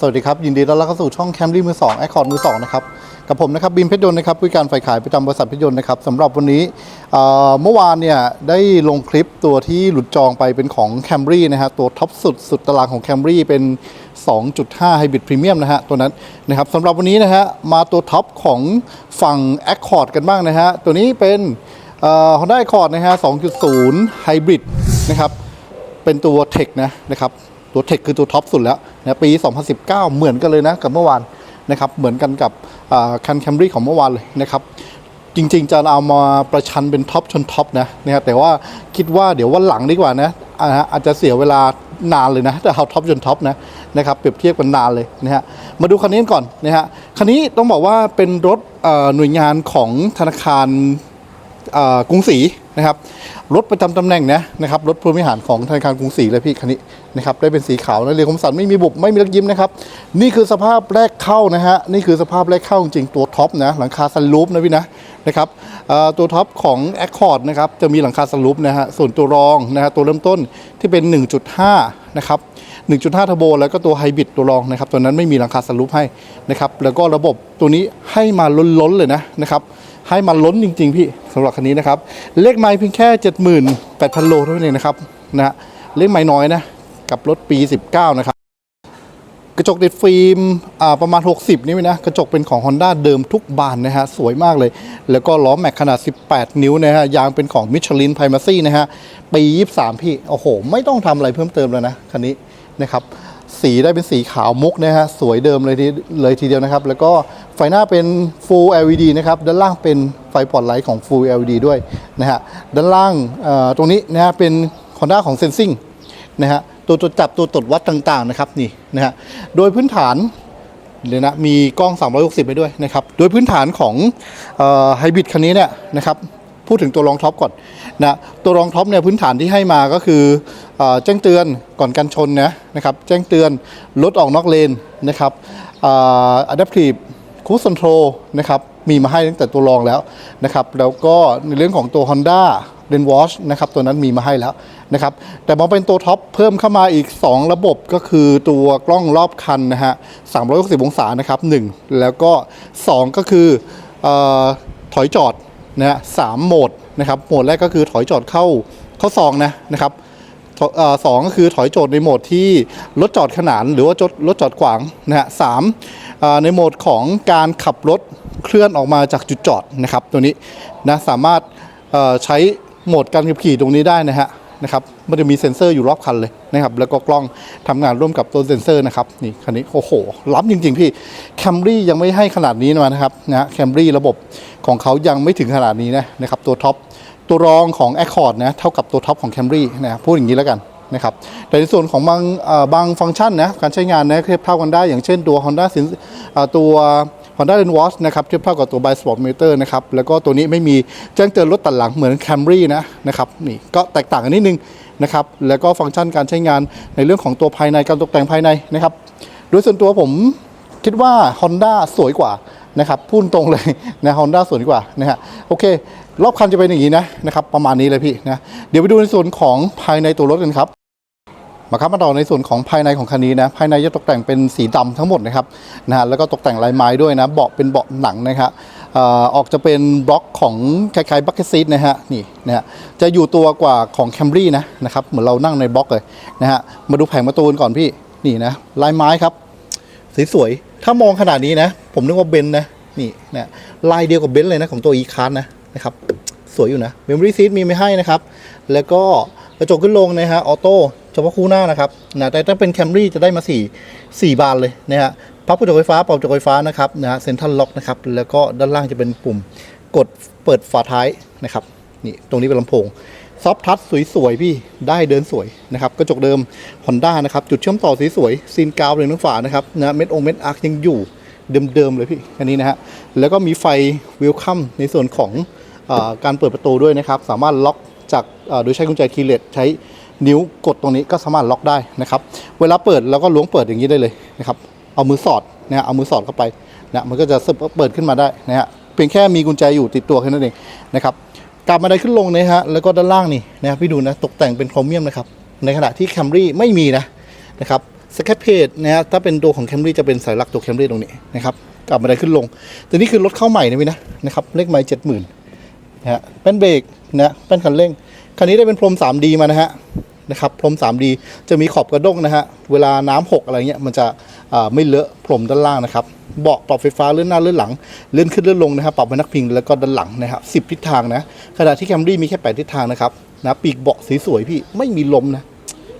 สวัสดีครับ ยินดีต้อนรับเข้าสู่ช่องแคมรี่มือสองแอคคอร์ดมือสองนะครับกับผมนะครับบินเพชรยนต์นะครับผู้การฝ่ายขายประจำบริษัทเพชรยนต์นะครับสำหรับวันนี้เมื่อวานเนี่ยได้ลงคลิปตัวที่หลุดจองไปเป็นของแคมรี่นะฮะตัวท็อปสุดสุดตารางของแคมรี่เป็น 2.5 Hybrid Premium นะฮะตัวนั้นนะครับสำหรับวันนี้นะฮะมาตัวท็อปของฝั่ง Accord กันบ้างนะฮะตัวนี้เป็นเอ่อ Honda Accord นะฮะ 2.0 Hybrid นะครับเป็นตัวเทคนะนะครับ ตัวเทคคือตัวท็อปสุดแล้วนะปี 2019 เหมือนกันเลยนะกับเมื่อวานนะครับเหมือนกันกับคันแคมรี่ของเมื่อวานเลยนะครับจริงๆ จะเอามาประชันเป็นท็อปชนท็อปนะนะครับแต่ว่าคิดว่าเดี๋ยววันหลังดีกว่านะอาฮะอาจจะเสียเวลานานเลยนะถ้าเอาท็อปชนท็อปนะนะครับเปรียบเทียบกันนานเลยนะฮะมาดูคันนี้ก่อนนะฮะคันนี้ต้องบอกว่าเป็นรถหน่วยงานของธนาคาร กรุงศรีนะครับรถประจำตำแหน่งนะนะครับรถผู้บริหารของธนาคารกรุงศรีเลยพี่คันนี้นะครับได้เป็นสีขาวนะเรียคมสันไม่มีบุบไม่มีลักยิ้มนะครับนี่คือสภาพแรกเข้านะฮะนี่คือสภาพแรกเข้าจริงตัวท็อปนะหลังคาซันรูฟนะพี่นะนะครับตัวท็อปของ Accord นะครับจะมีหลังคาซันรูฟนะฮะส่วนตัวรองนะฮะตัวเริ่มต้นที่เป็น 1.5 นะครับ1.5เทอร์โบแล้วก็ตัวไฮบริดตัวรองนะครับตัวนั้นไม่มีหลังคาสลูปให้นะครับแล้วก็ระบบตัวนี้ให้มาล้นๆเลยนะนะครับ ให้มาล้นจริง ๆ พี่สำหรับคันนี้นะครับ เลขไมล์เพียงแค่ 78,000 โลเท่านั้นเองนะครับนะฮะเลขไมล์น้อยนะ กับรถปี 19 นะครับ กระจกติดฟิล์มอ่าประมาณ 60นี่นะ กระจกเป็นของ Honda เดิมทุกบานนะฮะ สวยมากเลย แล้วก็ล้อแม็กขนาด 18 นิ้วนะฮะ ยางเป็นของ Michelin Primacy นะฮะ ปี 23 พี่ โอ้โห ไม่ต้องทำอะไรเพิ่มเติมแล้วนะคันนี้นะครับสีได้เป็นสีขาวมุกนะฮะสวยเดิมเลยทีเลยทีเดียวนะครับ แล้วก็ ไฟหน้าเป็น Full LED นะครับ ด้านล่างเป็นไฟปลอดไลท์ของ Full LED ด้วยนะฮะ ด้านล่างตรงนี้นะฮะเป็น Honda ของ Sensing นะฮะ ตัวตรวจจับตัวตรวจวัดต่างๆนะครับนี่นะฮะ โดยพื้นฐานเดี๋ยวนะมีกล้อง 360 ไปด้วยนะครับ โดยพื้นฐานของไฮบริดคันนี้เนี่ยนะครับพูดถึงตัวรองท็อปก่อนนะตัวรองท็อปเนี่ยพื้นฐานที่ให้มาก็คืออแจ้งเตือนก่อนการชนนะนะครับแจ้งเตือนรถออกนอกเลนนะครับอะดัพทีฟคูส c นโทรนะครับมีมาให้ตั้งแต่ตัวรองแล้วนะครับแล้วก็ในเรื่องของตัว Honda เรนวอชนะครับตัวนั้นมีมาให้แล้วนะครับแต่มาเป็นตัวท็อปเพิ่มเข้ามาอีก 2 ระบบก็คือตัวกล้องรอบคันนะฮะ 360 องศานะครับ1แล้วก็ 2 ก็คือออถอยจอดนะฮะสามโหมดนะครับโหมดแรกก็คือถอยจอดเข้าเข้าซองนะนะครับ สองก็คือถอยโจทย์ในโหมดที่รถจอดขนาน หรือว่าจดรถจอดขวางนะฮะสามในโหมดของการขับรถเคลื่อนออกมาจากจุดจอดนะครับตัวนี้นะสามารถใช้โหมดการขับขี่ตรงนี้ได้นะฮะนะครับมันจะมีเซ็นเซอร์อยู่รอบคันเลยนะครับแล้วก็กล้องทำงานร่วมกับตัวเซ็นเซอร์นะครับนี่คันนี้โอ้โหล้ำจริง ๆ พี่แคมรี่ยังไม่ให้ขนาดนี้มานะครับนะแคมรี่ระบบของเขายังไม่ถึงขนาดนี้นะนะครับตัวท็อป ตัวรองของ Accord นะเท่ากับตัวท็อปของ Camry นะพูดอย่างนี้แล้วกันนะครับแต่ในส่วนของบางบางฟังก์ชันนะการใช้งานนะเทียบเท่ากันได้ อย่างเช่นตัว Honda สินตัว Honda r e n w a t c h นะครับเทียบเท่ากับตัว By Sport Meter นะครับแล้วก็ตัวนี้ไม่มีแจ้งเตือนรถตัดหลังเหมือน Camry นะนะครับนี่ก็แตกต่างกันนิดนึงนะครับแล้วก็ฟังก์ชันการใช้งานในเรื่องของตัวภายในการตกแต่งภายในนะครับโดยส่วนตัวผมคิดว่า Honda สวยกว่านะครับพูดตรงเลยนะ Honda สวยกว่านะฮะโอเค รอบคันจะเป็นอย่างนี้นะนะครับ ประมาณนี้เลยพี่นะเดี๋ยวไปดูในส่วนของภายในตัวรถกันครับมาครับมาต่อในส่วนของภายในของคันนี้นะภายในจะตกแต่งเป็นสีดำทั้งหมดนะครับนะฮะแล้วก็ตกแต่งลายไม้ด้วยนะเบาะเป็นเบาะหนังนะครับเอ่อออกจะเป็นบล็อกของคล้ายๆบัคเก็ตซีทนะฮะนี่นะฮะจะอยู่ตัวกว่าของแคมรี่นะนะครับเหมือนเรานั่งในบล็อกเลยนะฮะมาดูแผงประตูกันก่อนพี่นี่นะลายไม้ครับสวยๆถ้ามองขนาดนี้นะ ผมนึกว่าเบนซ์นะนี่นะลายเดียวกับเบนซ์เลยนะของตัว e c a r นะ นะครับ สวยอยู่นะ Memory Seat มีไม่ให้นะครับ แล้วก็กระจกขึ้นลงนะฮะออโต้เฉพาะคู่หน้านะครับนะแต่ถ้าเป็น Camry จะได้มา 4 4 บานเลยนะฮะพับกระจกไฟฟ้าปรับกระจกไฟฟ้านะครับนะฮะเซ็นทรัลล็อกนะครับ แล้วก็ด้านล่างจะเป็นปุ่มกดเปิดฝาท้ายนะครับนี่ตรงนี้เป็นลำโพงซอฟทัชสวยๆพี่ได้เดินสวยนะครับกระจกเดิม Honda นะครับ จุดเชื่อมต่อสวยๆซีนกาวเลยทั้งฝานะครับนะเม็ดองเม็ดอาร์คยังอยู่เดิมๆเลยพี่อันนี้นะฮะแล้วก็มีไฟวิลคัมในส่วนของ การเปิดประตูด้วยนะครับ สามารถล็อกจากโดยใช้กุญแจคีย์เลสใช้นิ้วกดตรงนี้ก็สามารถล็อกได้นะครับ เวลาเปิดเราก็ล้วงเปิดอย่างนี้ได้เลยนะครับ เอามือสอดนะฮะเอามือสอดเข้าไปนะมันก็จะเปิดขึ้นมาได้นะฮะเพียงแค่มีกุญแจอยู่ติดตัวแค่นั้นเองนะครับกลับมาได้ขึ้นลงนะฮะแล้วก็ด้านล่างนี่นะพี่ดูนะตกแต่งเป็นโครเมียมนะครับในขณะที่ Camry ไม่มีนะนะครับสแคปเพจนะฮะถ้าเป็นตัวของแคมรี่จะเป็นสายลักตัวแคมรี่ตรงนี้นะครับกลับมาได้ขึ้นลงแต่นี่คือรถเข้าใหม่นะพี่นะนะครับเลขไม้เจ็ดหมื่น นะฮะแป้นเบรกนะแป้นคันเร่ง คันนี้ได้เป็นพรม 3D มานะฮะนะครับพรม 3D จะมีขอบกระด้งนะฮะเวลาน้ำหกอะไรเงี้ยมันจะไม่เลอะพรมด้านล่างนะครับเบาะปรับไฟฟ้าเลื่อนหน้าเลื่อนหลังเลื่อนขึ้นเลื่อนลงนะครับปรับพนักพิงแล้วก็ด้านหลังนะครับสิบทิศทางนะขณะที่แคมรี่มีแค่แปดทิศทางนะครับนะปีกเบาะสวยๆพี่ไม่มีลมนะ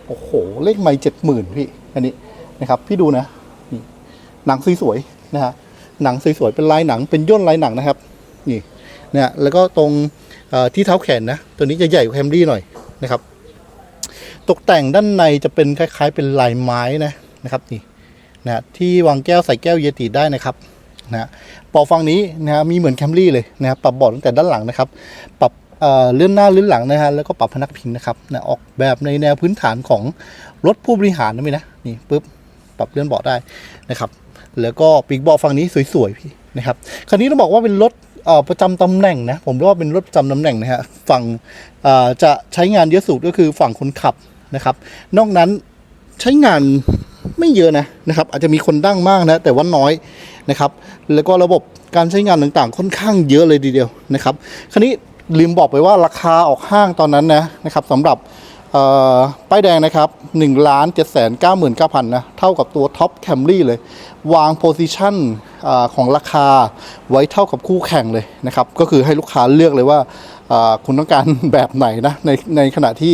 โอ้โหเลขไม่เจ็ดหมื่นพี่อันนี้นะครับพี่ดูนะนี่หนังสวยๆนะฮะหนังสวยๆเป็นลายหนังเป็นย่นลายหนังนะครับนี่ นะฮะแล้วก็ตรงที่เท้าแขนนะตัวนี้จะใหญ่กว่าแคมรี่หน่อยนะครับ ตกแต่งด้านในจะเป็นคล้าย ๆ เป็นลายไม้นะนะครับนี่นะที่วางแก้วใส่แก้วเยติได้นะครับนะฮะปอกฟังนี้นะฮะมีเหมือนแคมรี่เลยนะครับปรับเบาะตั้งแต่ด้านหลังนะครับ ปรับเลื่อนหน้าเลื่อนหลังนะฮะแล้วก็ปรับพนักพิงนะครับนะออกแบบในแนวพื้นฐานของรถผู้บริหารนะพี่นะนี่ปุ๊บปรับเลื่อนเบาะได้นะครับ แล้วก็ปีกเบาะฝั่งนี้สวยๆพี่นะครับคันนี้ต้องบอกว่าเป็นรถ ประจำตำแหน่งนะผมเรียกว่าเป็นรถประจำตำแหน่งนะฮะฝั่งอ่อจะใช้งานเยอะสุดก็คือฝั่งคนขับนะครับ นอกนั้นใช้งานไม่เยอะนะนะครับ อาจจะมีคนดั้งมากนะ แต่ว่าน้อยนะครับ แล้วก็ระบบการใช้งานต่างๆ ค่อนข้างเยอะเลยทีเดียวนะครับคันนี้ลืมบอกไปว่าราคาออกห้างตอนนั้นนะนะครับสำหรับ ป้ายแดงนะครับ1ล้าน7 9 9 0 0 0นะ เท่ากับตัวท็อปแคมรี่เลย วางโพซิชันของราคาไว้เท่ากับคู่แข่งเลยนะครับ ก็คือให้ลูกค้าเลือกเลยว่าคุณต้องการแบบไหนนะ ในในขณะที่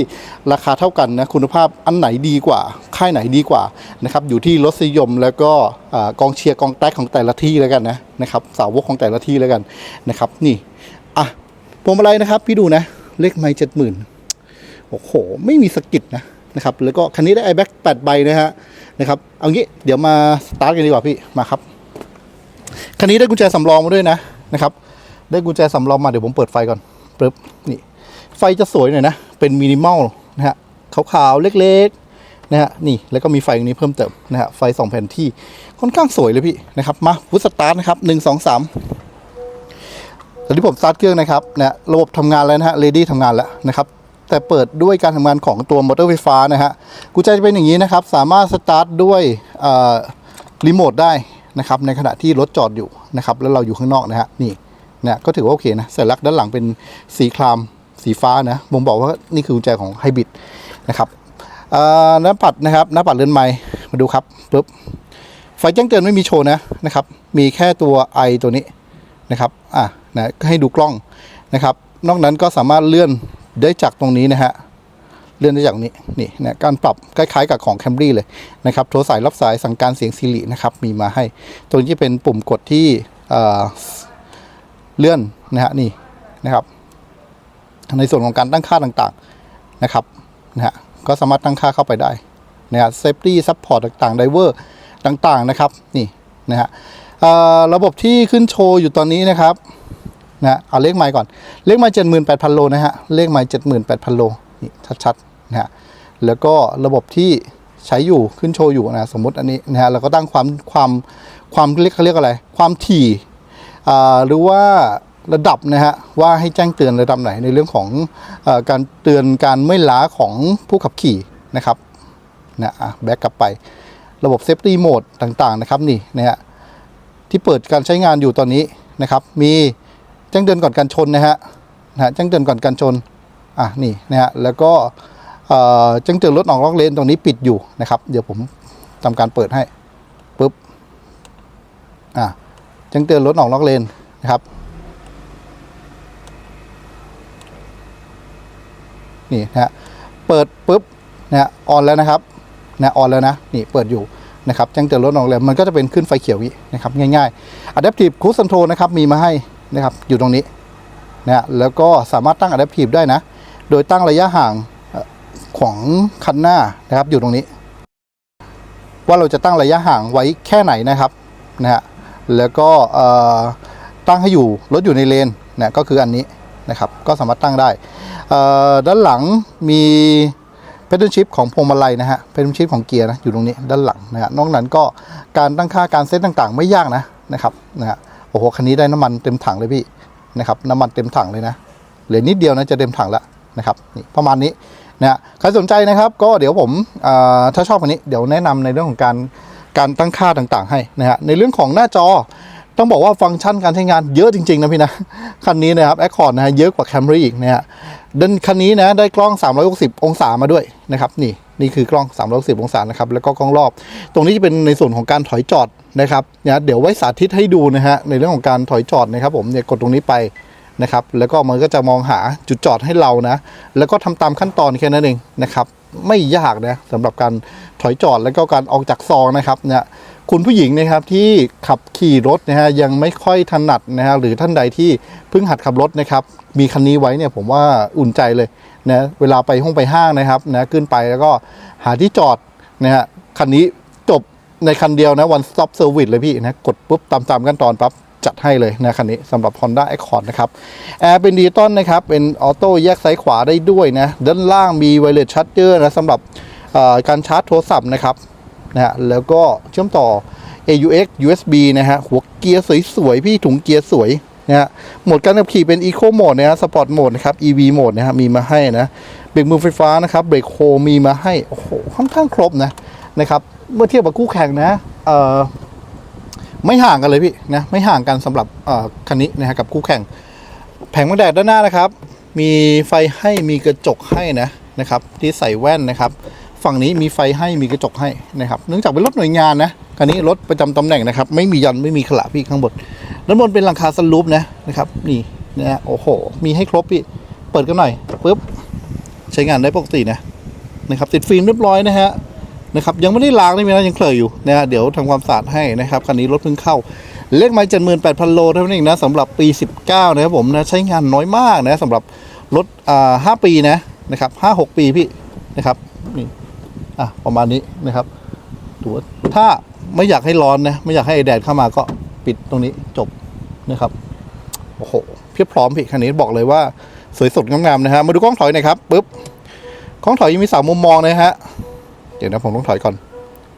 ราคาเท่ากันนะคุณภาพอันไหนดีกว่า ค่ายไหนดีกว่านะครับ อยู่ที่รสนิยมแล้วก็กองเชียร์กองแท็กของแต่ละที่แล้วกันนะนะครับสาวกของแต่ละที่แล้วกันนะครับนี่อะพวงมาลัยนะครับพี่ดูนะเลขไม้เจ็ดหมื่น โอ้โห ไม่มีสกิดนะนะครับแล้วก็คันนี้ได้ iBack 8ใบนะฮะนะครับเอางี้เดี๋ยวมาสตาร์ทกันดีกว่าพี่มาครับคันนี้ได้กุญแจสำรองมาด้วยนะนะครับ ได้กุญแจสำรองมาเดี๋ยวผมเปิดไฟก่อนปึ๊บนี่ไฟจะสวยหน่อยนะเป็นมินิมอลนะฮะขาวๆเล็กๆนะฮะนี่แล้วก็มีไฟตรงนี้เพิ่มเติมนะฮะไฟสองแผ่นที่ค่อนข้างสวยเลยพี่นะครับมาพุทสตาร์ทนะครับหนึ่งสองสามตอนนี้ผมสตาร์ทเครื่องนะครับนะระบบทำงานแล้วนะฮะเลดี้ทำงานแล้วนะครับ แต่เปิดด้วยการทำงานของตัวมอเตอร์ไฟฟ้านะฮะกุญแจจะเป็นอย่างนี้นะครับ สามารถสตาร์ทด้วยรีโมทได้นะครับ ในขณะที่รถจอดอยู่นะครับ แล้วเราอยู่ข้างนอกนะฮะนี่เนี่ยก็ถือว่าโอเคนะสัญลักษณ์ด้านหลังเป็นสีครามสีฟ้านะผมบอกว่านี่คือกุญแจของไฮบริดนะครับหน้าปัดนะครับหน้าปัดเลื่อนไม้มาดูครับปุ๊บไฟแจ้งเตือนไม่มีโชว์นะนะครับ มีแค่ตัวไอตัวนี้นะครับอะนะก็ให้ดูกล้องนะครับ นอกนั้นก็สามารถเลื่อน ได้จากตรงนี้นะฮะเลื่อนได้จากนี้นี่นะการปรับคล้ายๆกับของ Camry เลยนะครับโทรสายรับสายสั่งการเสียงซีรีนะครับมีมาให้ ตรงนี้เป็นปุ่มกดที่เเลื่อนนะฮะนี่นะครับในส่วนของการตั้งค่าต่างๆนะครับนะฮะก็สามารถตั้งค่าเข้าไปได้นะฮะ safety support ต่างๆ driver ต่างๆนะครับนี่นะฮะระบบที่ขึ้นโชว์อยู่ตอนนี้นะครับ นะเอาเลขไม้ก่อน เลขไม้เจ็ดหมื่นแปดพันโลนะฮะ เลขไม้เจ็ดหมื่นแปดพันโลนี่ชัดๆนะฮะ แล้วก็ระบบที่ใช้อยู่ขึ้นโชว์อยู่นะสมมติอันนี้นะฮะเราก็ตั้งความความความเรียกเขาเรียกอะไร ความถี่หรือว่าระดับนะฮะว่าให้แจ้งเตือนระดับไหนในเรื่องของอการเตือนการไม่ล้าของผู้ขับขี่นะครับนะอะแบ็กกลับไประบบเซฟตี้โหมดต่างๆนะครับนี่นะฮะที่เปิดการใช้งานอยู่ตอนนี้นะครับมี จ้งเตือนก่อนการชนนะฮะนะแจ้งเตือนก่อนการชนอะนี่นะฮะแล้วก็แจ้งเตือนรถออกนอกเลนตรงนี้ปิดอยู่นะครับ เดี๋ยวผมทำการเปิดให้ปุ๊บอะแจ้งเตือนรถออกนอกเลนนะครับนี่นะฮะเปิดปุ๊บนะฮะออนแล้วนะครับนะออนแล้วนะนี่เปิดอยู่นะครับแจ้งเตือนรถออกเลยมันก็จะเป็นขึ้นไฟเขียวนี้นะครับง่ายๆ Adaptive Cruise Control นะครับมีมาให้ นะครับอยู่ตรงนี้นะฮะแล้วก็สามารถตั้ง Adaptive ได้นะ โดยตั้งระยะห่างของคันหน้านะครับอยู่ตรงนี้ ว่าเราจะตั้งระยะห่างไว้แค่ไหนนะครับนะฮะแล้วก็ตั้งให้อยู่รถอยู่ในเลนนะก็คืออันนี้นะครับก็สามารถตั้งได้ ด้านหลังมีเพด l ชิพของพวงมาลัยนะฮะเพด l ชิพของเกียร์นะอยู่ตรงนี้ด้านหลังนะฮะนอกนั้นก็การตั้งค่าการเซตต่างๆ ไม่ยากนะนะครับนะฮะ โอ้โหคันนี้ได้น้ำมันเต็มถังเลยพี่นะครับน้ำมันเต็มถังเลยนะเหลือนิดเดียวนะจะเต็มถังแล้วนะครับนี่ประมาณนี้นะฮะใครสนใจนะครับก็เดี๋ยวผมอ่าถ้าชอบคันนี้เดี๋ยวแนะนำในเรื่องของการการตั้งค่าต่างๆ ให้นะฮะในเรื่องของหน้าจอต้องบอกว่าฟังก์ชันการใช้งานเยอะจริง ๆ นะพี่นะ คันนี้นะครับ Accord นะฮะเยอะกว่า Camry อีกนะฮะดันคันนี้นะได้กล้อง 360 องศามาด้วยนะครับนี่นี่คือกล้อง 360 องศานะครับแล้วก็กล้องรอบ ตรงนี้จะเป็นในส่วนของการถอยจอด นะครับเนี่ยเดี๋ยวไว้สาธิตให้ดูนะฮะในเรื่องของการถอยจอดนะครับผมเนี่ยกดตรงนี้ไปนะครับ แล้วก็มันก็จะมองหาจุดจอดให้เรานะ แล้วก็ทำตามขั้นตอนแค่นั้นเองนะครับไม่ยากนะสำหรับการถอยจอดแล้วก็การออกจากซองนะครับเนี่ยคุณผู้หญิงนะครับที่ขับขี่รถนะฮะยังไม่ค่อยถนัดนะฮะหรือท่านใดที่เพิ่งหัดขับรถนะครับ มีคันนี้ไว้เนี่ยผมว่าอุ่นใจเลยนะเวลาไปห้องไปห้างนะครับนะขึ้นไปแล้วก็หาที่จอดนะฮะคันนี้ ในคันเดียวนะ one stop service เลยพี่นะ กดปุ๊บตามตามขั้นตอนปั๊บจัดให้เลยนะคันนี้สำหรับ Honda Accord นะครับแอร์เป็นดิจิตอลนะครับ เป็นออโต้แยกซ้ายขวาได้ด้วยนะ ด้านล่างมีไวเลสชาร์เจอร์นะสำหรับการชาร์จโทรศัพท์นะครับนะฮะแล้วก็เชื่อมต่อ AUX USB นะฮะหัวเกียร์สวยๆพี่ถุงเกียร์สวยนะฮะโหมดการขับขี่เป็น Eco Mode นะฮะสปอร์ตโหมดนะครับ EV Mode นะฮะมีมาให้นะเบรกมือไฟฟ้านะครับเบรกโฮมีมาให้ โอ้โหค่อนข้างครบนะนะครับ เมื่อเทียบกับคู่แข่งนะเอ่อไม่ห่างกันเลยพี่นะไม่ห่างกันสำหรับเอ่อคันนี้นะฮะกับคู่แข่ง แผงบังแดดด้านหน้านะครับ มีไฟให้มีกระจกให้นะนะครับ ที่ใส่แว่นนะครับ ฝั่งนี้มีไฟให้มีกระจกให้นะครับ เนื่องจากเป็นรถหน่วยงานนะคันนี้รถประจำตำแหน่งนะครับ ไม่มียันไม่มีขละพี่ข้างบนด้านบนเป็นหลังคาสลูปนะนะครับ นี่นะโอ้โห มีให้ครบพี่เปิดกันหน่อยปุ๊บใช้งานได้ปกตินะนะครับติดฟิล์มเรียบร้อยนะฮะ นะครับยังไม่ได้ล้างเลยนะยังเคลยอยู่นะฮะเดี๋ยวทำความสะอาดให้นะครับคันนี้รถเพิ่งเข้าเลขไม้เจ็ดหมื่นแปดพันโลเท่านั้นเองนะสำหรับปี 19 นะครับผมนะใช้งานน้อยมากนะสำหรับรถอ่าห้าปีนะนะครับห้าหกปีพี่นะครับนี่อะประมาณนี้นะครับดูว่าถ้าไม่อยากให้ร้อนนะไม่อยากให้แดดเข้ามาก็ปิดตรงนี้จบนะครับโอ้โหเพียบพร้อมพี่คันนี้บอกเลยว่าสวยสดงามๆนะฮะมาดูกล้องถอยหน่อยครับปุ๊บกล้องถอยยังมีสามมุมมองนะฮะ ดี๋ยวนะผมต้องถอยก่อน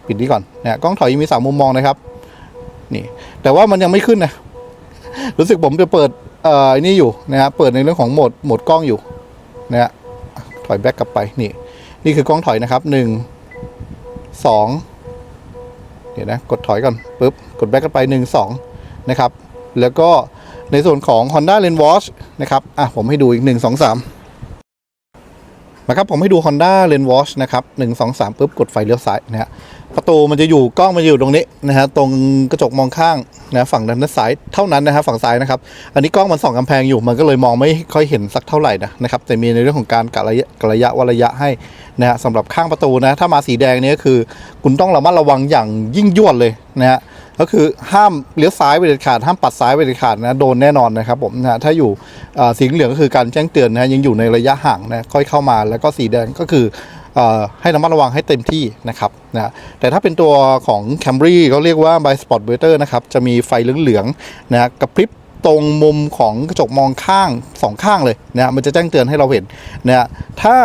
ปิดนี้ก่อนนะฮะกล้องถอยมีสามมุมมองนะครับ นี่ แต่ว่ามันยังไม่ขึ้นนะรู้สึกผมจะเปิดเอ่อนี่อยู่นะฮะเปิดในเรื่องของโหมดโหมดกล้องอยู่นะฮะถอยแบ็กกลับไปนี่ นี่คือกล้องถอยนะครับหนึ่งสองเดี๋ยวนะกดถอยก่อนปุ๊บกดแบ็กกลับไปหนึ่งสองนะครับ แล้วก็ในส่วนของ Honda Lane Watch นะครับอะผมให้ดูอีกหนึ่งสองสาม นะครับผมให้ดู Honda Lane Watch นะครับหนึ่งสองสามปุ๊บกดไฟเลี้ยวซ้ายนะฮะประตูมันจะอยู่กล้องมันจะอยู่ตรงนี้นะฮะตรงกระจกมองข้างนะฝั่งด้านซ้ายเท่านั้นนะฮะฝั่งซ้ายนะครับ อันนี้กล้องมันส่องกำแพงอยู่มันก็เลยมองไม่ค่อยเห็นสักเท่าไหร่นะนะครับแต่มีในเรื่องของการกะระยะกะระยะวระยะให้นะฮะสำหรับข้างประตูนะถ้ามาสีแดงนี้ก็คือ คุณต้องระมัดระวังอย่างยิ่งยวดเลยนะฮะ ก็คือห้ามเลี้ยวซ้ายไปเด็ดขาดห้ามปัดซ้ายไปเด็ดขาดนะโดนแน่นอนนะครับผมนะถ้าอยู่สีเหลืองก็คือการแจ้งเตือนนะยังอยู่ในระยะห่างนะค่อยเข้ามาแล้วก็สีแดงก็คืออให้ระมัดระวังให้เต็มที่นะครับนะแต่ถ้าเป็นตัวของ Camry เขาเรียกว่า by Spot b e t e r นะครับจะมีไฟเหลืองๆนะกระพริบตรงมุมของกระจกมองข้างสองข้างเลยนะมันจะแจ้งเตือนให้เราเห็นนะถ้า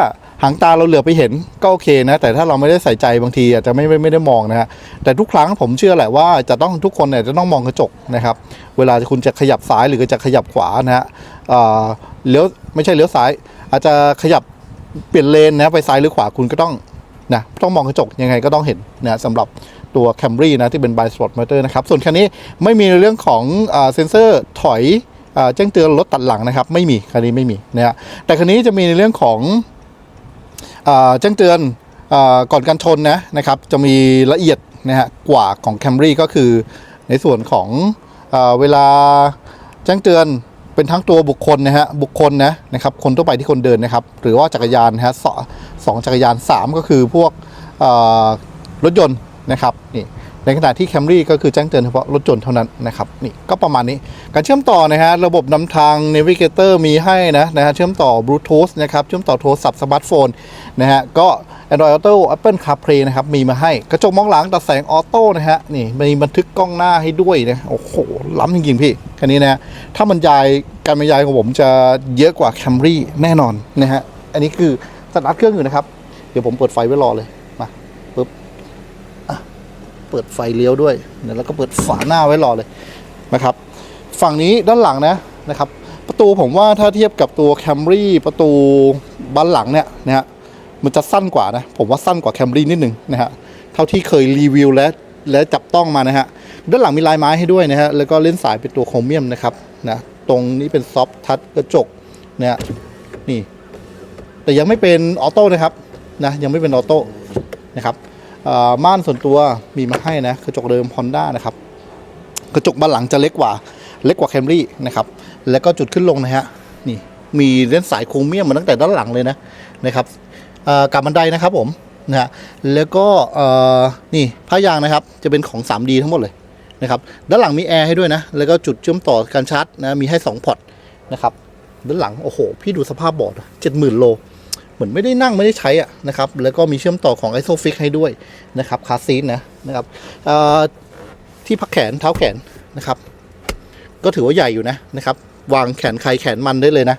หางตาเราเหลือไปเห็นก็โอเคนะ แต่ถ้าเราไม่ได้ใส่ใจบางทีอาจจะไม่ไม่ไม่ได้มองนะฮะแต่ทุกครั้งผมเชื่อแหละว่าจะต้องทุกคนเนี่ยจะต้องมองกระจกนะครับ เวลาคุณจะขยับซ้ายหรือจะขยับขวานะฮะเอ่อเลี้ยวไม่ใช่เลี้ยวซ้าย อาจจะขยับเปลี่ยนเลนนะไปซ้ายหรือขวาคุณก็ต้องนะต้องมองกระจกยังไงก็ต้องเห็นนะสำหรับตัว Camry นะที่เป็น by spot motor นะครับ ส่วนคันนี้ไม่มีในเรื่องของเซนเซอร์ถอยแจ้งเตือนรถตัดหลังนะครับ ไม่มีคันนี้ไม่มีนะฮะแต่คันนี้จะมีในเรื่องของ แจ้งเตือนอก่อนการชนนะนะครับจะมีละเอียดนะฮะกว่าของ Camry ก็คือในส่วนของอเวลาแจ้งเตือนเป็นทั้งตัวบุคคลนะฮะบุคคลนะนะครับคนทั่วไปที่คนเดินนะครับ หรือว่าจักรยานนะฮะสองจักรยานสามก็คือพวกรถยนต์นะครับนี่ ในขณะที่ Camry ก็คือแจ้งเตือนเฉพาะรถยนเท่านั้นนะครับนี่ก็ประมาณนี้การเชื่อมต่อนะฮะระบบนำทาง Navigator มีให้นะนะฮะเชื่อมต่อ Bluetooth นะครับเชื่อมต่อโทรศัพท์สมาร์ทโฟนนะฮะก็ Android Auto Apple CarPlay นะครับมีมาให้ กระจกมองหลังตัดแสงออโต้นะฮะนี่มีบันทึกกล้องหน้าให้ด้วยนะโอ้โห ล้ำจริงๆพี่คันนี้นะถ้าบรรยายการบรรยายของผมจะเยอะกว่า Camry แน่นอนนะฮะอันนี้คือสตาร์ทเครื่องอยู่นะครับเดี๋ยวผมเปิดไฟไว้รอเลย เปิดไฟเลี้ยวด้วยนะแล้วก็เปิดฝาหน้าไว้รอเลยนะครับ ฝั่งนี้ด้านหลังนะนะครับ ประตูผมว่าถ้าเทียบกับตัว Camry ประตูบ้านหลังเนี่ยนะฮะมันจะสั้นกว่านะผมว่าสั้นกว่าแคมรี่นิดนึงนะฮะเท่าที่เคยรีวิวและและจับต้องมานะฮะด้านหลังมีลายไม้ให้ด้วยนะฮะแล้วก็เล่นสายเป็นตัวโครเมียมนะครับนะตรงนี้เป็นซอฟทัชกระจกนะฮะนี่ แต่ยังไม่เป็นออโต้นะครับนะยังไม่เป็นออโต้นะครับ ม่านส่วนตัวมีมาให้นะกระจกเดิม Honda นะครับกระจกบานหลังจะเล็กกว่าเล็กกว่าแคมรี่นะครับแล้วก็จุดขึ้นลงนะฮะนี่มีเล่นสายโครเมียมมาตั้งแต่ด้านหลังเลยนะนะครับกับบันไดนะครับผมนะฮะแล้วก็นี่ผ้ายางนะครับจะเป็นของ 3D ทั้งหมดเลยนะครับด้านหลังมีแอร์ให้ด้วยนะแล้วก็จุดเชื่อมต่อการชาร์จนะมีให้2พอร์ตนะครับด้านหลังโอ้โหพี่ดูสภาพบอร์ดเจ็ดหมื่นโล เหมือนไม่ได้นั่งไม่ได้ใช้อะนะครับแล้วก็มีเชื่อมต่อของ ISOFIX ให้ด้วยนะครับคาซีนนะนะครับที่พักแขนเท้าแขนนะครับ ก็ถือว่าใหญ่อยู่นะนะครับ วางแขนใครแขนมันได้เลยนะ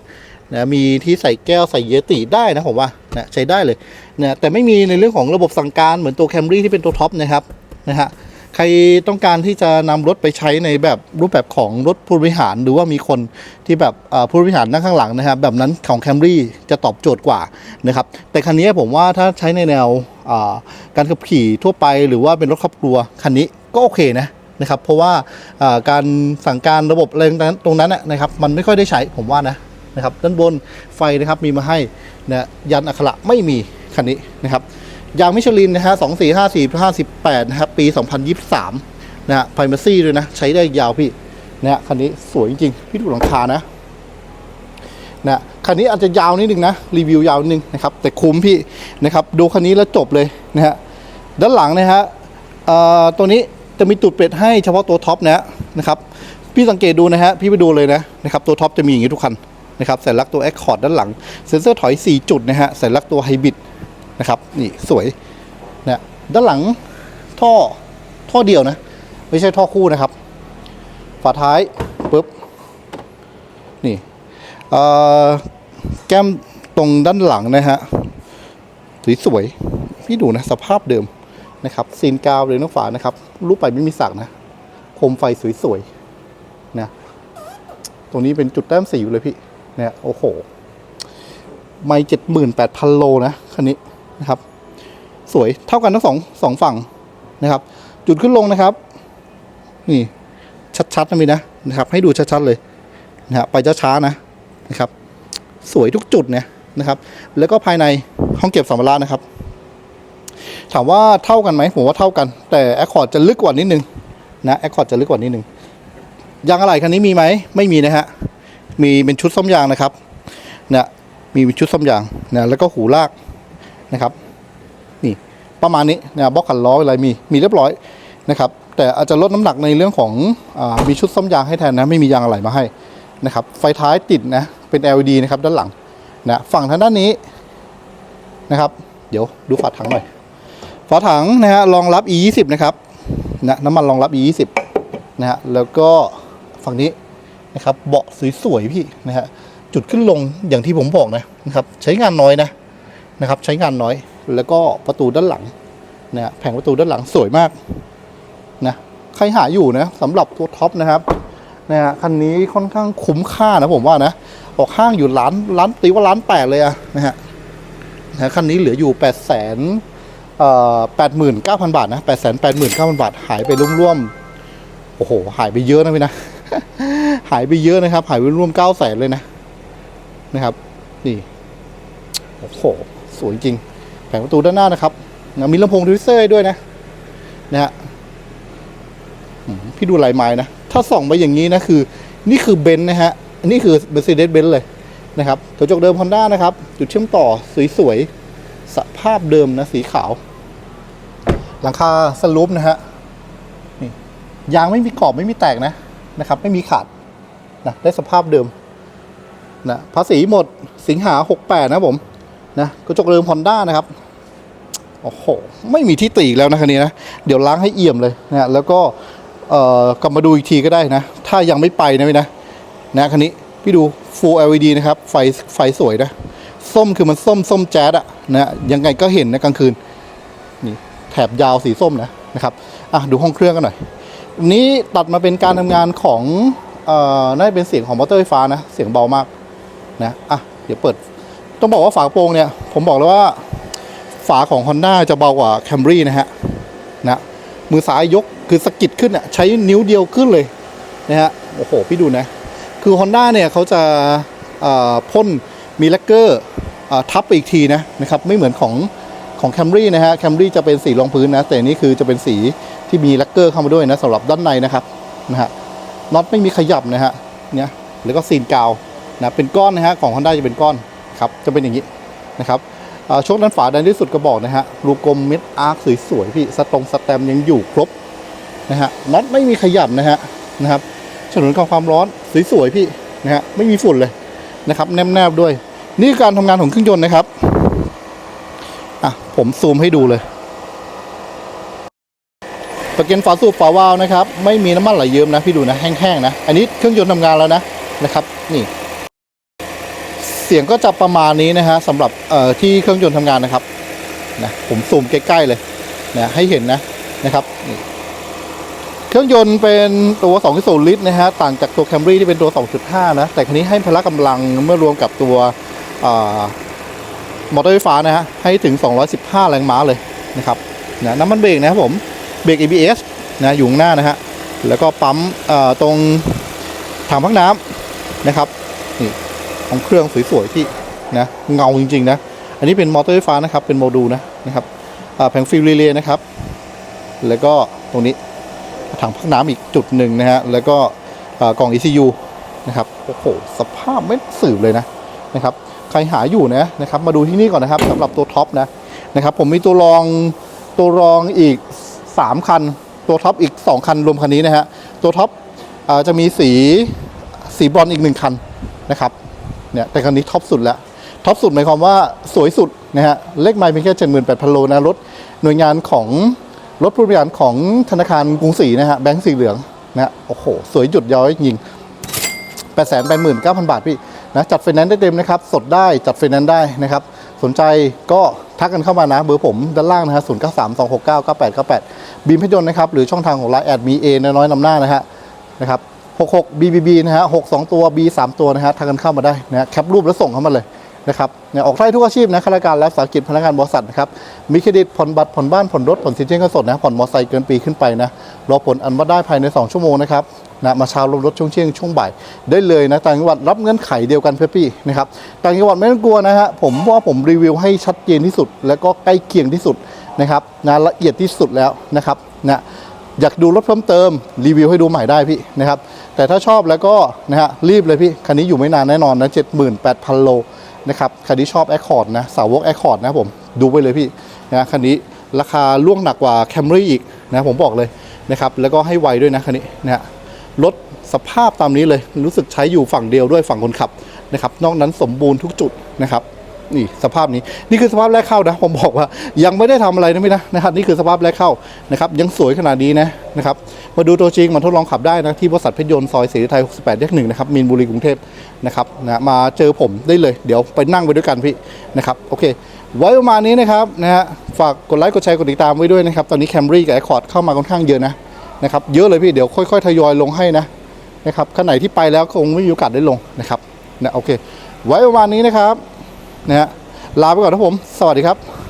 นะมีที่ใส่แก้วใส่เยติได้นะผมว่านะใช้ได้เลยนะแต่ไม่มีในเรื่องของระบบสั่งการเหมือนตัวแคมรี่ที่เป็นตัวท็อปนะครับนะฮะ ใครต้องการที่จะนำรถไปใช้ในแบบรูปแบบของรถผู้บริหารหรือว่ามีคนที่แบบผู้บริหารนั่งข้างหลังนะครับ แบบนั้นของแคมรี่จะตอบโจทย์กว่านะครับ แต่คันนี้ผมว่าถ้าใช้ในแนวการขับขี่ทั่วไปหรือว่าเป็นรถครอบครัวคันนี้ก็โอเคนะนะครับ เพราะว่าการสั่งการระบบอะไรตรงนั้นนะครับ มันไม่ค่อยได้ใช้ผมว่านะนะครับด้านบนไฟนะครับมีมาให้นะยันอักขระไม่มีคันนี้นะครับ ยางมิชลินนะฮะสองสี่ห้าสี่ห้าสิบแปดนะครับปีสองพันยี่สิบสามนะฮะไพรมาซี่ด้วยนะ ใช้ได้ยาวพี่นะฮะคันนี้สวยจริงๆ พี่ดูหลังคานะนะคันนี้อาจจะยาวนิดนึงนะ รีวิวยาวนิดนึงนะครับ แต่คุ้มพี่นะครับ ดูคันนี้แล้วจบเลยนะฮะด้านหลังนะฮะตัวนี้จะมีตูดเป็ดให้เฉพาะตัวท็อปนะนะครับ พี่สังเกตดูนะฮะพี่ไปดูเลยนะนะครับตัวท็อปจะมีอย่างนี้ทุกคันนะครับสัญลักษณ์ตัว Accord ด้านหลังเซ็นเซอร์ถอย 4 จุดนะฮะสัญลักษณ์ตัวไฮบริด นะครับ นี่สวยนะด้านหลังท่อท่อเดียวนะ ไม่ใช่ท่อคู่นะครับ ฝาท้ายปุ๊บนี่แก้มตรงด้านหลังนะฮะสวยๆพี่ดูนะสภาพเดิมนะครับซีนกาวเลยน้องฝานะครับ รูปไปไม่มีสักนะโคมไฟสวยๆนะตรงนี้เป็นจุดแต้มสีอยู่เลยพี่เนี่ยโอ้โห ไม่เจ็ดหมื่นแปดพันโลนะคันนี้ นะครับ สวยเท่ากันทั้งสองสองฝั่งนะครับ จุดขึ้นลงนะครับ นี่ชัดๆนะมีนะนะครับ ให้ดูชัดๆเลยนะครับไปช้าๆนะนะครับ สวยทุกจุดเนี่ยนะครับ แล้วก็ภายในห้องเก็บสัมภาระนะครับ ถามว่าเท่ากันไหมผมว่าเท่ากัน แต่ Accord จะลึกกว่านิดนึงนะ Accord จะลึกกว่านิดนึงยางอะไหล่คันนี้มีไหมไม่มีนะฮะมีเป็นชุดซ่อมยางนะครับเนะมีเป็นชุดซ่อมยางนะแล้วก็หูลาก นะครับนี่ประมาณนี้นะบล็อกขันล้ออะไรมีมีเรียบร้อยนะครับแต่อาจจะลดน้ำหนักในเรื่องของอมีชุดซ่อมยางให้แทนนะไม่มียางอะไหล่มาให้นะครับไฟท้ายติดนะเป็น LED นะครับด้านหลังนะฝั่งทางด้านนี้นะครับ เดี๋ยวดูฝาถังหน่อยฝาถังนะฮะรองรับ e 2 0 นะครับนะน้ำมันรองรับ e 2 0 นะฮะแล้วก็ฝั่งนี้นะครับเบาะสวยๆพี่นะฮะจุดขึ้นลงอย่างที่ผมบอกนะนะครับใช้งานน้อยนะ นะครับใช้งานน้อยแล้วก็ประตูด้านหลังนะแผงประตูด้านหลังสวยมากนะใครหาอยู่นะสำหรับตัวท็อปนะครับนะฮะคันนี้ค่อนข้างคุ้มค่านะผมว่านะออกห้างอยู่ล้านล้านตีว่าล้านแปดเลยอะนะฮะนะคันนี้เหลืออยู่แปดแสนแปดหมื่นเก้าพันบาทนะแปดแสนแปดหมื่นเก้าพันบาทหายไปร่วมๆโอ้โห หายไปเยอะนะพี่นะ หายไปเยอะนะครับ หายไปร่วมเก้าแสนเลยนะนะครับ นี่ โอ้โห สวยจริง แผงประตูด้านหน้านะครับนะมีลำโพงดิวเซอร์ด้วยนะนะฮะพี่ดูลายไม้นะ ถ้าส่องไปอย่างนี้นะคือ นี่คือเบนซ์นะฮะนี่คือ Mercedes Benz เลยนะครับกระจกเดิม Honda นะครับ จุดเชื่อมต่อสวยๆสภาพเดิมนะสีขาว หลังคาสลูปนะฮะนี่ยางไม่มีกรอบไม่มีแตกนะนะครับ ไม่มีขาดนะได้สภาพเดิมนะภาษีหมดสิงหา 68 นะผม นะกระจกเดิม Honda นะครับโอ้โหไม่มีที่ตีอีกแล้วนะคันนี้นะเดี๋ยวล้างให้เอี่ยมเลยนะแล้วก็เอ่อกลับมาดูอีกทีก็ได้นะ ถ้ายังไม่ไปนะพี่นะนะคันนี้พี่ดู Full LED นะครับ ไฟไฟสวยนะ ส้มคือมันส้มส้มแจ๊ดอะนะยังไงก็เห็นนะกลางคืนนี่แถบยาวสีส้มนะนะครับอะดูห้องเครื่องกันหน่อยอันนี้ตัดมาเป็นการทำงานของเอ่อน่าจะเป็นเสียงของมอเตอร์ไฟฟ้านะ เสียงเบามากนะอะเดี๋ยวเปิด ต้องบอกว่าฝากระโปรงเนี่ย ผมบอกแล้วว่าฝาของ Honda จะเบากว่า Camry นะฮะนะมือซ้ายยกคือสกิดขึ้นอะใช้นิ้วเดียวขึ้นเลยนะฮะโอ้โห พี่ดูนะ คือ Honda เนี่ยเขาจะพ่นมีแลกเกอร์ทับไปอีกทีนะนะครับไม่เหมือนของของ Camry นะฮะ Camry จะเป็นสีรองพื้นนะ แต่นี่คือจะเป็นสีที่มีแลกเกอร์เข้ามาด้วยนะสำหรับด้านในนะครับนะฮะน็อตไม่มีขยับนะฮะเนี่ยแล้วก็ซีนกาวนะเป็นก้อนนะฮะของ Honda จะเป็นก้อน ครับจะเป็นอย่างนี้นะครับช่วงด้านฝาด้านที่สุดกระบอกนะฮะรูกลมเม็ดอาร์คสวยๆพี่สตรงสแตมยังอยู่ครบนะฮะน็อตไม่มีขยับนะฮะนะครับฉนวนกันความร้อนสวยๆพี่นะฮะไม่มีฝุ่นเลยนะครับแนบๆด้วย นี่คือการทำงานของเครื่องยนต์นะครับอะผมซูมให้ดูเลยตะเกียงฝาสูบฝาวาล์วนะครับ ไม่มีน้ำมันไหลเยิ้มนะพี่ดูนะแห้งๆนะ อันนี้เครื่องยนต์ทำงานแล้วนะนะครับ นี่ สียงก็จะประมาณนี้นะฮะสำหรับที่เครื่องยนต์ทำงานนะครับนะผมซูมใกล้ๆเลยนะให้เห็นนะนะครับเครื่องยนต์เป็นตัว2.0ลิตรนะฮะต่างจากตัว Camry ที่เป็นตัว 2.5 นะ แต่คันนี้ให้พละกำลังเมื่อรวมกับตัวมอเตอร์ไฟฟ้านะฮะให้ถึง 215 แรงม้าเลยนะครับนะน้ำมันเบรกนะครับผมเบรก ABS นะอยู่ข้างหน้านะฮะแล้วก็ปั๊มตรงถังพักน้ำนะครับ ของเครื่องสวยๆที่นะเงาจริงๆนะอันนี้เป็นมอเตอร์ไฟฟ้านะครับเป็นโมดูลนะนะครับแผงฟิลรีเลย์นะครับ แล้วก็ตรงนี้ถังพักน้ำอีกจุดหนึ่งนะฮะแล้วก็กล่อง ECU นะครับโอ้โหสภาพไม่สืบเลยนะนะครับใครหาอยู่นะนะครับมาดูที่นี่ก่อนนะครับสำหรับตัวท็อปนะนะครับผมมีตัวรองตัวรองอีก 3 คัน ตัวท็อปอีก 2 คันรวมคันนี้นะฮะตัวท็อปอจะมีสีสีบรอนอีกหนึ่งคันนะครับ เนี่ยแต่คันนี้ท็อปสุดแล้วท็อปสุดหมายความว่าสวยสุดนะฮะเลขไมล์เพียงแค่78,000โลนะรถหน่วยงานของรถผู้บริหารของธนาคารกรุงศรีนะฮะแบงค์สีเหลืองนะฮะโอ้โห สวยหยุดย้อยจริง8 8 9 0 0 0 บาทพี่นะจัดไฟแนนซ์ได้เต็มนะครับ สดได้จัดไฟแนนซ์ได้นะครับ สนใจก็ทักกันเข้ามานะ เบอร์ผมด้านล่างนะฮะ0 9 3 2 6 9 9 8 9 8บีมพยนต์นะครับ หรือช่องทางของไลน์แอดมีเอน้อยๆนำหน้านะฮะนะครับ 66 BBB นะฮะ6 2 ตัว B 3 ตัวนะฮะทักกันเข้ามาได้นะฮะแคปรูปแล้วส่งเข้ามาเลยนะครับเนี่ยออกไส้ทุกอาชีพนะข้าราชการและสาหกิจพนักงานบริษัทนะครับมีเครดิตผ่อนบัตรผ่อนบ้านผ่อนรถผ่อนสินเชื่อเงินสดนะผ่อนมอเตอร์ไซค์เกินปีขึ้นไปนะรอผลอันว่าได้ภายใน 2 ชั่วโมงนะครับนะมาเช้าลงรถช่วงเที่ยงช่วงบ่ายได้เลยนะต่างจังหวัดรับเงื่อนไขเดียวกันเพื่อพี่นะครับต่างจังหวัดไม่ต้องกลัวนะฮะผมว่าผมรีวิวให้ชัดเจนที่สุด แล้วก็ใกล้เคียงที่สุดนะครับนะละเอียดที่สุดแล้วนะครับนะ อยากดูรถเพิ่มเติมรีวิวให้ดูใหม่ได้พี่นะครับแต่ถ้าชอบแล้วก็นะฮะรีบเลยพี่คันนี้อยู่ไม่นานแน่นอนนะ78,000 โลนะครับคันนี้ชอบ Accord นะสาวก Accord นะผมดูไปเลยพี่นะคันนี้ราคาล่วงหนักกว่า Camry อีกนะผมบอกเลยนะครับแล้วก็ให้ไวด้วยนะคันนี้นะฮะรถสภาพตามนี้เลยรู้สึกใช้อยู่ฝั่งเดียวด้วยฝั่งคนขับนะครับนอกนั้นสมบูรณ์ทุกจุดนะครับ นี่สภาพนี้นี่คือสภาพแรกเข้านะผมบอกว่ายังไม่ได้ทำอะไรนะพี่นะนะครับนี่คือสภาพแรกเข้านะครับยังสวยขนาดนี้นะนะครับมาดูตัวจริงมาทดลองขับได้นะที่บริษัทเพชรยนต์ซอยศรีไทย68แยกหนึ่งนะครับมีนบุรีกรุงเทพนะครับนะมาเจอผมได้เลยเดี๋ยวไปนั่งไปด้วยกันพี่นะครับโอเค ไว้ประมาณนี้นะครับนะฮะฝากกดไลค์กดแชร์กดติดตามไว้ด้วยนะครับตอนนี้แคมรี่กับไอคอร์ดเข้ามาค่อนข้างเยอะนะนะครับเยอะเลยพี่เดี๋ยวค่อยๆทยอยลงให้นะนะครับขั้นไหนที่ไปแล้วคงไม่มีโอกาสได้ลงนะครับนะโอเค ไว้ประมาณนี้นะครับ นะฮะลาไปก่อนนะผม สวัสดีครับ